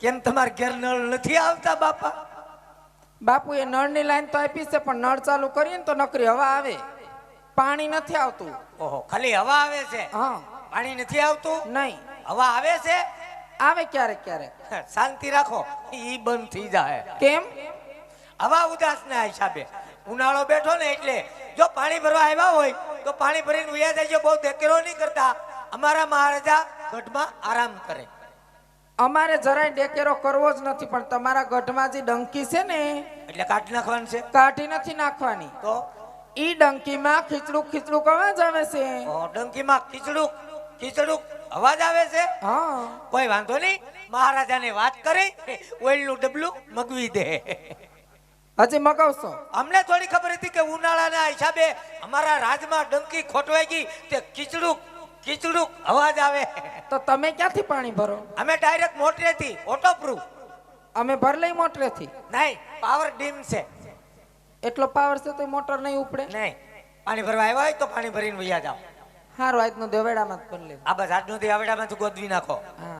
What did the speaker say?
કેમ તમારે ઘેર નળ નથી આવતા બાપા? બાપુ એ નળની લાઈન તો આપી છે પણ નળ ચાલુ કરીએ ને તો નકરી હવા આવે. પાણી નથી આવતું. ઓહો ખાલી હવા આવે છે? હા. પાણી નથી આવતું? નહીં. હવા આવે છે? આવે ક્યારેક ક્યારેક. શાંતિ રાખો ઈ બંધ થઈ જાય. કેમ? હવા ઉદાસ ના હિસાબે ઉનાળો બેઠો ને એટલે જો પાણી ભરવા આવ્યા હોય તો પાણી ભરીને ઉયા જાય બહુ દેકેરો નહીં કરતા. અમારા મહારાજા ગઢમાં આરામ કરે. અમારે જરાય ડેકેરો કરવો જ નથી પણ તમારા ગઢમાં જે ડંકી છે ને એટલે કાઢી નાખવાની છે? કાઢી નથી નાખવાની. તો? ઈ ડંકીમાં ખીચડું ખીચડું અવાજ આવે છે. ડંકીમાં ખીચડું ખીચડું અવાજ આવે છે? હા. કોઈ વાંધો નહીં. મહારાજાને વાત કરી ઓઇલનું ડબલું મગવી દે. હજી મગાવશો. અમને થોડી ખબર હતી કે ઉનાળાના હિસાબે અમારા રાજમાં ડંકી ખોટવાઈ ગઈ તે ખીચડું ખીચડું અવાજ આવે. તો તમે ક્યાંથી પાણી ભરો? અમે ડાયરેક્ટ મોટરેથી ઓટો પ્રૂફ અમે ભર લઈ મોટરેથી. નહીં પાવર ડીમ છે. એટલો પાવર છે તો મોટર નહીં ઉપડે? નહીં પાણી ભરવા આવ્યા હોય તો પાણી ભરીને વૈયા જાઓ. હારું આજનો દેવેડામાં જ ભરી લે. આ બસ આજનો દેવેડામાં આવડામાંથી ગોદવી નાખો.